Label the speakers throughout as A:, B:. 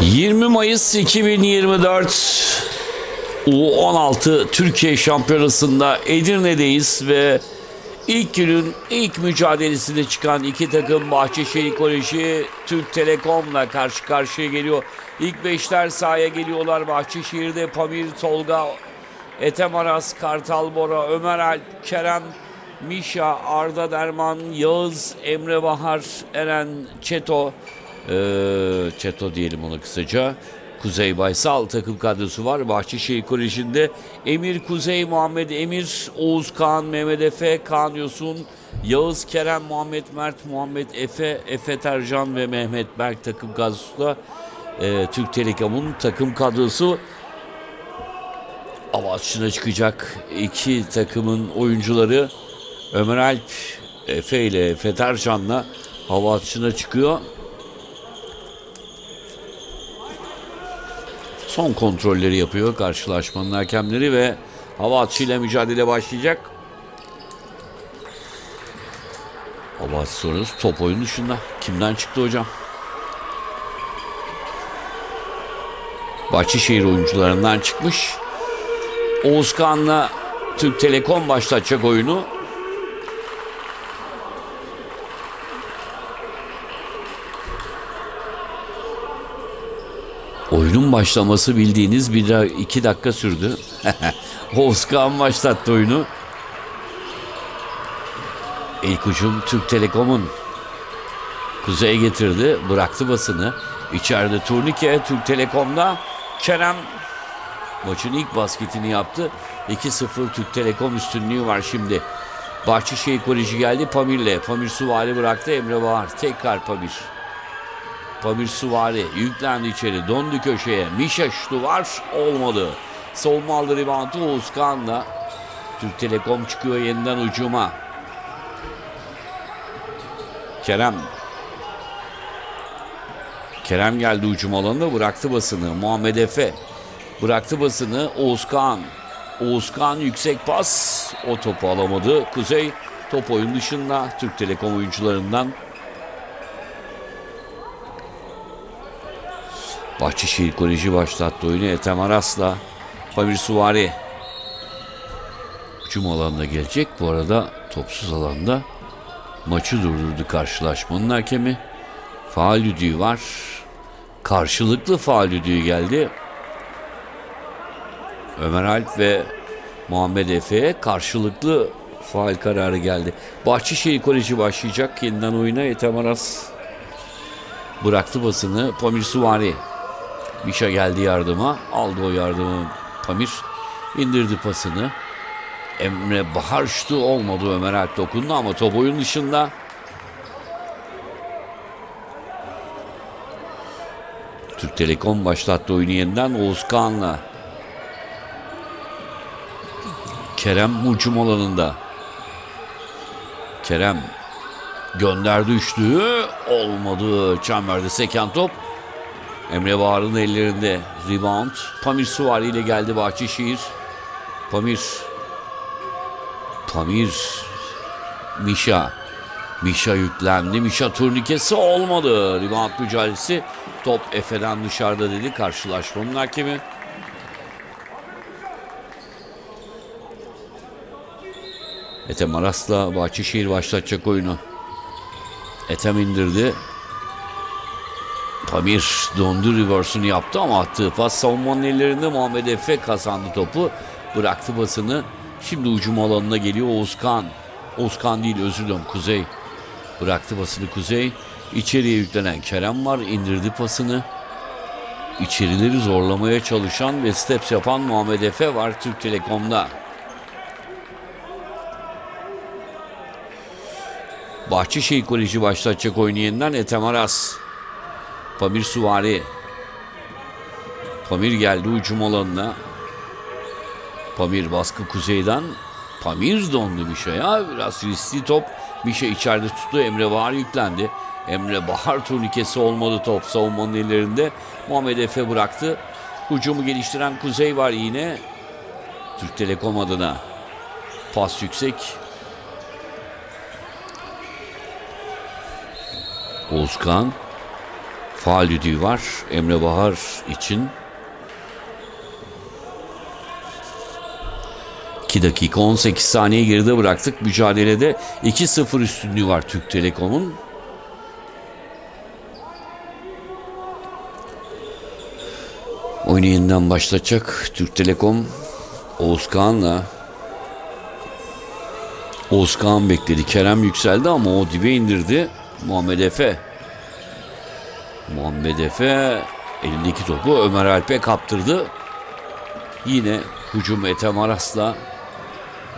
A: 20 Mayıs 2024 U16 Türkiye Şampiyonası'nda Edirne'deyiz ve ilk günün ilk mücadelesinde çıkan iki takım Bahçeşehir Koleji Türk Telekom'la karşı karşıya geliyor. İlk beşler sahaya geliyorlar. Bahçeşehir'de Pamir, Tolga, Ethem Aras, Kartal Bora, Ömer Alp, Kerem, Mişa, Arda Derman, Yağız, Emre Bahar, Eren Çeto, ee, Çeto diyelim ona kısaca. Kuzey Baysal takım kadrosu var. Bahçeşehir Koleji'nde Emir Kuzey, Muhammed Emir, Oğuz Kaan, Mehmet Efe, Kaan Yosun, Yağız Kerem, Muhammed Mert, Muhammed Efe, Efe Tercan ve Mehmet Berk takım kadrosu da ee, Türk Telekom'un takım kadrosu avaçına çıkacak iki takımın oyuncuları Ömer Alp Efe ile Efe Tercan'la hava atışına çıkıyor. Son kontrolleri yapıyor karşılaşmanın hakemleri ve hava atışıyla mücadele başlayacak. Hava atışı soruyoruz. Top oyunu dışında. Kimden çıktı hocam? Bahçeşehir oyuncularından çıkmış. Oğuz Kağan'la Türk Telekom başlatacak oyunu. Oyunun başlaması bildiğiniz bir iki dakika sürdü. Oğuz Kağan başlattı oyunu. İlk ucum Türk Telekom'un. Kuzey getirdi, bıraktı basını. İçeride turnike Türk Telekom'da. Kerem maçın ilk basketini yaptı. 2-0 Türk Telekom üstünlüğü var şimdi. Bahçeşehir Koleji geldi Pamir'le. Pamir Suvari bıraktı Emre Bahar. Tekrar Pamir. Pamir Suvari yüklendi içeri. Döndü köşeye. Mişa şutu var. Olmadı. Savunma aldı reboundu Oğuz. Türk Telekom çıkıyor yeniden ucuma. Kerem. Kerem geldi ucum alanına bıraktı basını. Muhammed Efe. Bıraktı basını. Oğuz Kağan yüksek pas. O topu alamadı. Kuzey top oyun dışında Türk Telekom oyuncularından. Bahçeşehir Koleji başlattı oyunu Ethem Aras'la. Pamir Suvari. Hücum alanına gelecek. Bu arada topsuz alanda maçı durdurdu karşılaşmanın hakemi. Faal düdüğü var. Karşılıklı faal düdüğü geldi. Ömer Alp ve Muhammed Efe'ye karşılıklı faal kararı geldi. Bahçeşehir Koleji başlayacak. Yeniden oyuna Ethem Aras bıraktı basını. Pamir Suvari. Mişa geldi yardıma. Aldı o yardımı Pamir. indirdi pasını. Emre Bahar şutu olmadı. Ömer Alp dokundu ama top oyun dışında. Türk Telekom başlattı oyunu yeniden Oğuz Kağan'la. Kerem hücum alanında. Kerem gönderdi üçlüğü. Olmadı. Çemberde seken top. Emre Bahar'ın ellerinde. Rebound. Pamir Suvari ile geldi Bahçeşehir. Pamir. Pamir. Mişa. Mişa yüklendi. Mişa turnikesi olmadı. Rebound mücadelesi. Top Efe'den dışarıda dedi karşılaşmanın hakemi. Ethem Aras'la Bahçeşehir başlatacak oyunu. Ethem indirdi. Pamir dondu reverse'ünü yaptı ama attığı pas savunmanın ellerinde Muhammed Efe kazandı topu. Bıraktı basını. Şimdi ucum alanına geliyor Oğuzkan. Oğuzkan değil özür dilerim Kuzey. Bıraktı basını Kuzey. İçeriye yüklenen Kerem var. indirdi pasını. İçerileri zorlamaya çalışan ve steps yapan Muhammed Efe var Türk Telekom'da. Bahçeşehir Koleji başlatacak oyunu yeniden Ethem Aras. Pamir Suvari. Pamir geldi hücum alanına. Pamir baskı kuzeyden. Pamir dondu Mişa'ya. Biraz riskli top. Mişa içeride tuttu. Emre Bahar yüklendi. Emre Bahar turnikesi olmadı top savunmanın ellerinde. Muhammed Efe bıraktı. Hücumu geliştiren Kuzey var yine. Türk Telekom adına. Pas yüksek. Oğuzkan Faal var Emre Bahar için. 2 dakika 18 saniye geride bıraktık. Mücadelede 2-0 üstünlüğü var Türk Telekom'un. Oyunu yeniden başlatacak Türk Telekom Oğuz Kağan'la Oğuz Kağan bekledi. Kerem yükseldi ama o dibe indirdi. Muhammed Efe. Muhammed Efe elindeki topu Ömer Alp'e kaptırdı. Yine hücum Ethem Aras'la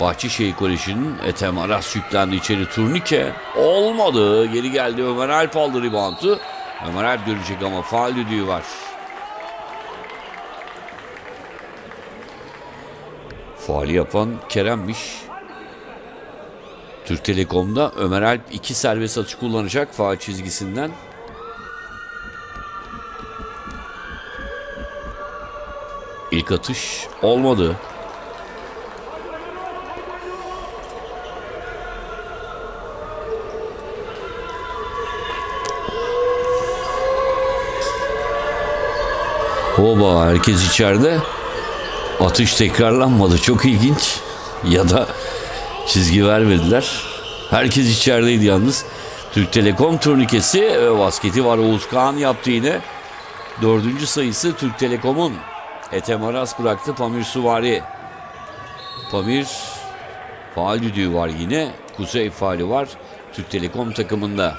A: Bahçeşehir Koleji'nin Ethem Aras yüklendi içeri turnike. Olmadı. Geri geldi Ömer Alp aldı reboundu. Ömer Alp dönecek ama faal düdüğü var. Faali yapan Kerem'miş. Türk Telekom'da Ömer Alp iki serbest atış kullanacak faal çizgisinden. Atış olmadı. Oba herkes içeride. Atış tekrarlanmadı. Çok ilginç. Ya da çizgi vermediler. Herkes içerideydi yalnız. Türk Telekom turnikesi ve basketi var. Oğuz Kağan yaptı yine. Dördüncü sayısı Türk Telekom'un. Ethem Aras bıraktı Pamir Suvari. Pamir faal düdüğü var yine. Kuzey faali var Türk Telekom takımında.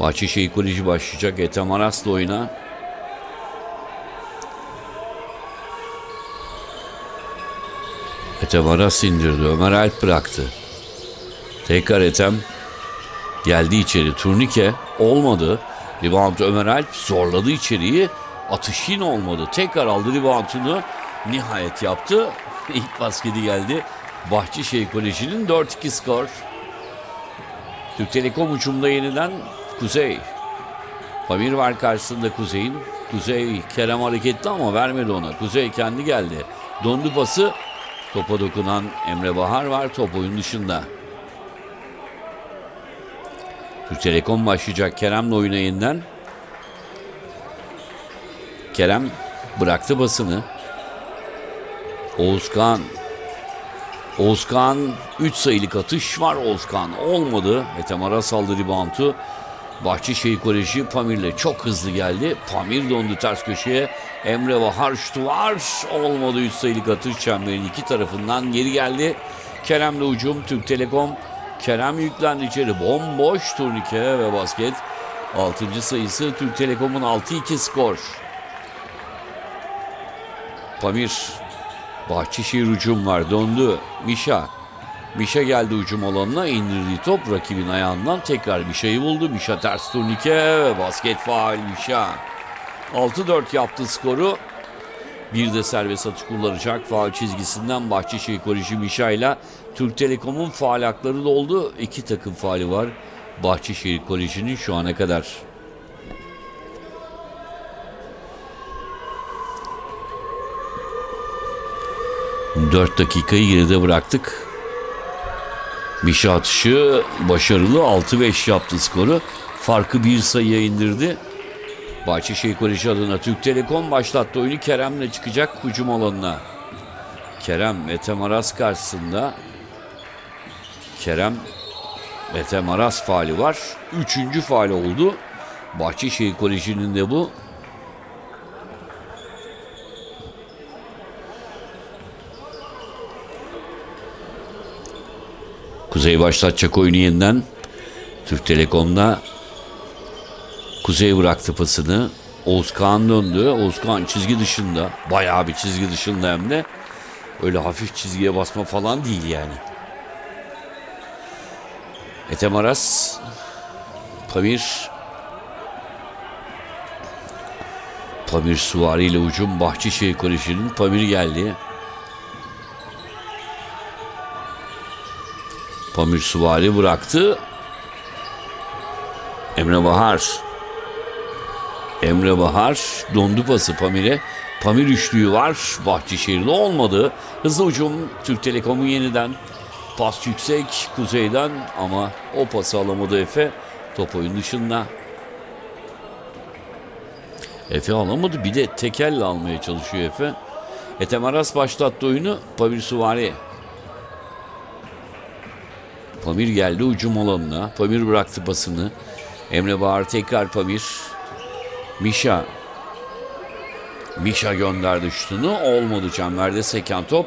A: Bahçeşehir Koleji başlayacak. Ethem Aras'la oyuna. Aras indirdi. Ömer Alp bıraktı. Tekrar Ethem geldi içeri. Turnike olmadı. Rebound Ömer Alp zorladı içeriği. Atış yine olmadı. Tekrar aldı reboundunu. Nihayet yaptı. İlk basketi geldi. Bahçeşehir Koleji'nin 4-2 skor. Türk Telekom ucumda yeniden Kuzey. Pamir var karşısında Kuzey'in. Kuzey Kerem hareketli ama vermedi ona. Kuzey kendi geldi. Dondu pası. Topa dokunan Emre Bahar var. Top oyun dışında. Türk Telekom başlayacak Kerem'le oyuna yeniden. Kerem bıraktı basını. Oğuzkan Oğuzkan 3 sayılık atış var Oğuzkan olmadı. Ethem Aras aldı reboundu. Bahçeşehir Koleji Pamir'le çok hızlı geldi. Pamir döndü ters köşeye. Emre Bahar şutu var. Olmadı 3 sayılık atış çemberin iki tarafından geri geldi. Kerem'le hücum Türk Telekom. Kerem yüklendi içeri. Bomboş turnike ve basket. 6. sayısı Türk Telekom'un 6-2 skor. Pamir Bahçeşehir hücum var. Döndü. Mişa. Mişa geldi hücum alanına. indirdiği top rakibin ayağından tekrar Mişa'yı buldu. Mişa ters turnike ve basket faal Mişa. 6-4 yaptı skoru. Bir de serbest atış kullanacak faal çizgisinden Bahçeşehir Koleji Mişa ile Türk Telekom'un faal hakları doldu. İki takım faali var. Bahçeşehir Koleji'nin şu ana kadar. Dört dakikayı geride bıraktık. Mişa atışı başarılı 6-5 yaptı skoru. Farkı bir sayıya indirdi. Bahçeşehir Koleji adına Türk Telekom başlattı oyunu Kerem'le çıkacak hücum alanına. Kerem Ethem Aras karşısında. Kerem Ethem Aras faali var. Üçüncü faal oldu. Bahçeşehir Koleji'nin de bu. Kuzey başlatacak oyunu yeniden. Türk Telekom'da Kuzey bıraktı pasını. Oğuzkan döndü. Oğuzkan çizgi dışında. Bayağı bir çizgi dışında hem de. Öyle hafif çizgiye basma falan değil yani. Ethem Aras. Pamir. Pamir Suvari ile hücum Bahçeşehir Koleji'nin Pamir geldi. Pamir Suvari bıraktı. Emre Bahar. Emre Bahar dondu pası Pamir'e. Pamir üçlüğü var. Bahçeşehir'de olmadı. Hızlı ucum Türk Telekom'un yeniden. Pas yüksek kuzeyden ama o pası alamadı Efe. Top oyun dışında. Efe alamadı. Bir de tekelle almaya çalışıyor Efe. Etemaras başlattı oyunu. Pamir Suvari. Pamir geldi ucum alanına. Pamir bıraktı pasını. Emre Bahar tekrar Pamir. Mişa. Mişa gönderdi şutunu. Olmadı çemberde seken top.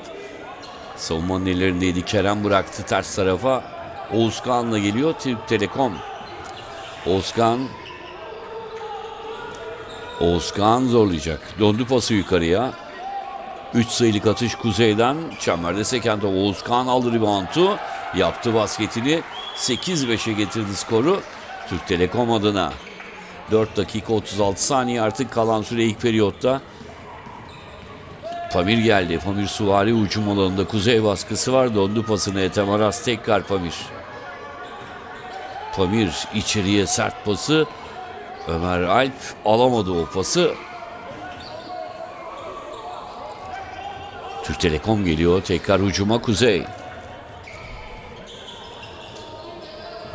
A: Savunmanın ellerindeydi. Kerem bıraktı ters tarafa. Oğuzkan'la geliyor. Türk Telekom. Oğuzkan Oğuzkan zorlayacak. Döndü pası yukarıya. 3 sayılık atış kuzeyden. Çemberde seken top Oğuzkan aldı reboundu. Yaptı basketini. 8-5'e getirdi skoru. Türk Telekom adına. 4 dakika 36 saniye artık kalan süre ilk periyotta. Pamir geldi. Pamir Suvari ucum alanında kuzey baskısı var. Döndü pasını Ethem Aras tekrar Pamir. Pamir içeriye sert pası. Ömer Alp alamadı o pası. Türk Telekom geliyor. Tekrar hücuma Kuzey.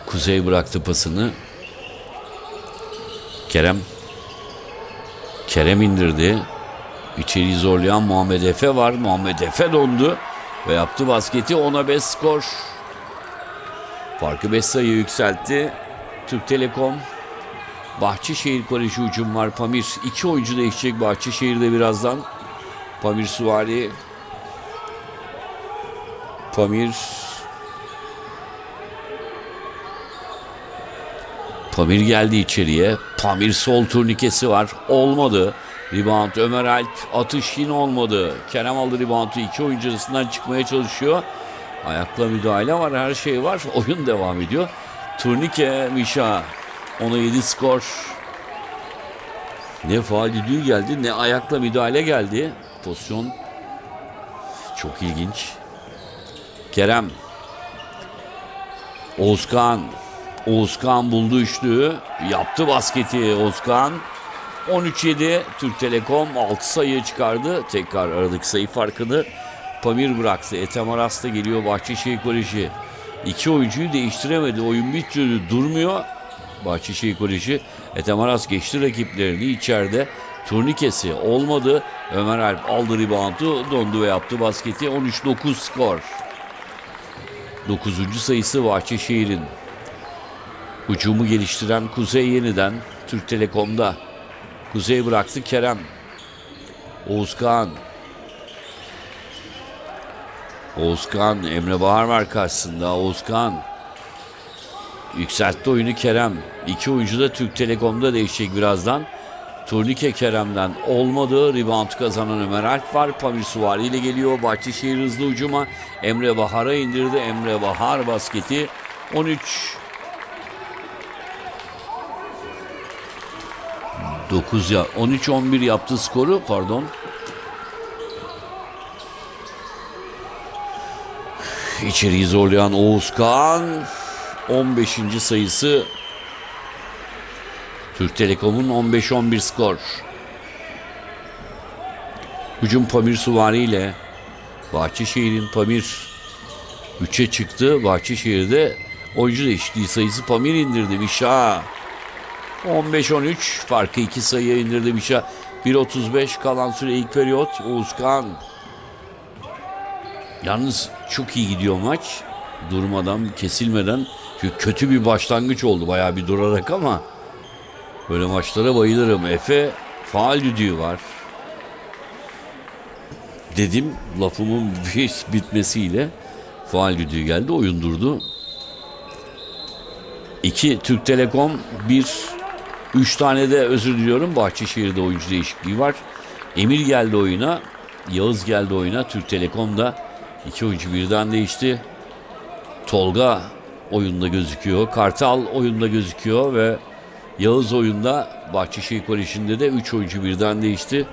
A: Kuzey bıraktı pasını. Kerem. Kerem indirdi. İçeriği zorlayan Muhammed Efe var. Muhammed Efe dondu ve yaptı basketi. Ona 5 skor. Farkı 5 sayı yükseltti. Türk Telekom Bahçeşehir Koleji hücum var. Pamir iki oyuncu değişecek Bahçeşehir'de birazdan. Pamir Suvari Pamir Pamir geldi içeriye. Pamir sol turnikesi var. Olmadı. Rebound Ömer Alp. Atış yine olmadı. Kerem aldı reboundu. iki oyuncu arasından çıkmaya çalışıyor. Ayakla müdahale var. Her şey var. Oyun devam ediyor. Turnike Mişa. Ona 7 skor. Ne faal düdüğü geldi ne ayakla müdahale geldi. Pozisyon çok ilginç. Kerem. Oğuzkan. Oğuzkan buldu üçlüğü. Yaptı basketi Oğuzkan. 13-7 Türk Telekom 6 sayı çıkardı. Tekrar aradık sayı farkını. Pamir bıraktı. Ethem Aras da geliyor Bahçeşehir Koleji. İki oyuncuyu değiştiremedi. Oyun bir türlü durmuyor. Bahçeşehir Koleji Ethem Aras geçti rakiplerini içeride. Turnikesi olmadı. Ömer Alp aldı reboundu, dondu ve yaptı basketi. 13-9 skor. 9. sayısı Bahçeşehir'in. Hücumu geliştiren Kuzey yeniden Türk Telekom'da. Kuzey bıraktı Kerem. Oğuzkan. Oğuzkan, Emre Bahar var karşısında. Oğuzkan. Yükseltti oyunu Kerem. İki oyuncu da Türk Telekom'da değişecek birazdan. Turnike Kerem'den olmadı. Rebound kazanan Ömer Alp var. Pamir Suvari ile geliyor. Bahçeşehir hızlı ucuma. Emre Bahar'a indirdi. Emre Bahar basketi. 13 9 ya 13-11 yaptı skoru pardon. İçeriği zorlayan Oğuzkan 15. sayısı Türk Telekom'un 15-11 skor. Hücum Pamir Suvari ile Bahçeşehir'in Pamir 3'e çıktı. Bahçeşehir'de oyuncu değişikliği sayısı Pamir indirdi. Mişa 15-13 farkı 2 sayıya indirdi Mişa. 1.35 kalan süre ilk periyot. Oğuzkan. Yalnız çok iyi gidiyor maç. Durmadan, kesilmeden. Çünkü kötü bir başlangıç oldu bayağı bir durarak ama böyle maçlara bayılırım. Efe faal düdüğü var. Dedim lafımın bitmesiyle faal düdüğü geldi. Oyun durdu. 2 Türk Telekom 1 3 tane de özür diliyorum. Bahçeşehir'de oyuncu değişikliği var. Emir geldi oyuna. Yağız geldi oyuna. Türk Telekom'da iki oyuncu birden değişti. Tolga oyunda gözüküyor. Kartal oyunda gözüküyor ve Yağız oyunda Bahçeşehir Koleji'nde de 3 oyuncu birden değişti.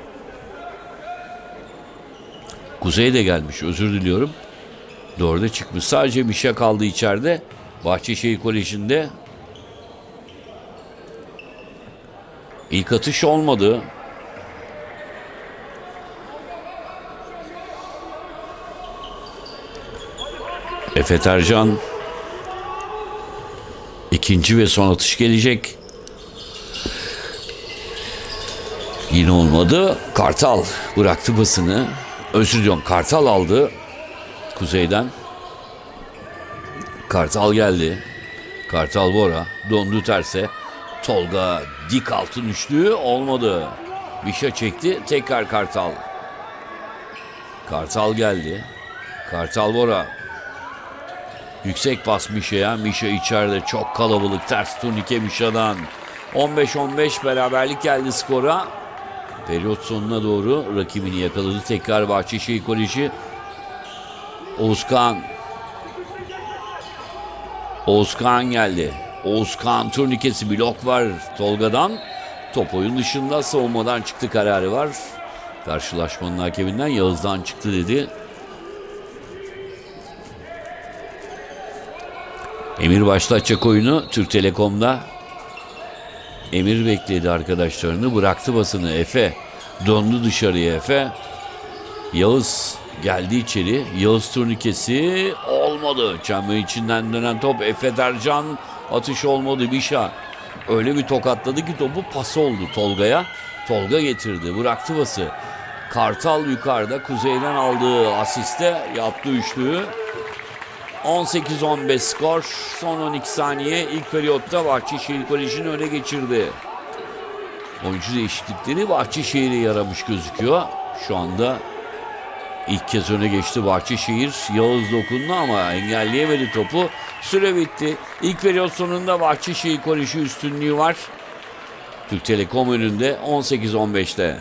A: Kuzey de gelmiş özür diliyorum. Dörde çıkmış. Sadece Mişa kaldı içeride. Bahçeşehir Koleji'nde İlk atış olmadı. Efe Tercan İkinci ve son atış gelecek. Yine olmadı. Kartal bıraktı basını. Özür diliyorum. Kartal aldı. Kuzeyden. Kartal geldi. Kartal Bora. Dondu terse. Tolga dik altın üçlü olmadı. Mişa çekti. Tekrar Kartal. Kartal geldi. Kartal Bora. Yüksek pas Mişa'ya. Mişa içeride çok kalabalık. Ters turnike Mişa'dan. 15-15 beraberlik geldi skora. Periyot sonuna doğru rakibini yakaladı. Tekrar Bahçeşehir Koleji. Oğuzkan. Oğuzkan geldi. Oğuzkan turnikesi blok var Tolga'dan. Top oyun dışında savunmadan çıktı kararı var. Karşılaşmanın hakeminden Yağız'dan çıktı dedi. Emir başlatacak oyunu Türk Telekom'da. Emir bekledi arkadaşlarını. Bıraktı basını Efe. Döndü dışarıya Efe. Yağız geldi içeri. Yağız turnikesi olmadı. Çember içinden dönen top Efe Tercan. Atış olmadı Bişa. Öyle bir tokatladı ki topu pas oldu Tolga'ya. Tolga getirdi. Bıraktı bası. Kartal yukarıda kuzeyden aldığı asiste yaptı üçlüğü. 18-15 skor. Son 12 saniye ilk periyotta Bahçeşehir Koleji'ni öne geçirdi. Oyuncu değişiklikleri Bahçeşehir'e yaramış gözüküyor. Şu anda ilk kez öne geçti Bahçeşehir. Yağız dokundu ama engelleyemedi topu. Süre bitti. İlk periyot sonunda Bahçeşehir Koleji üstünlüğü var. Türk Telekom önünde 18-15'te.